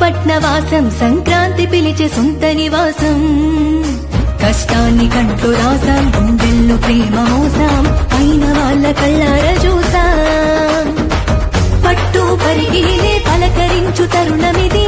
పట్నవాసం సంక్రాంతి పిలిచే సొంత నివాసం. కష్టాన్ని కంటూ రాసాం గుండెల్లో ప్రేమ మోసాం అయిన వాళ్ళ కళ్ళార చూసాం. పట్టు పరిగిలే పలకరించు తరుణమిది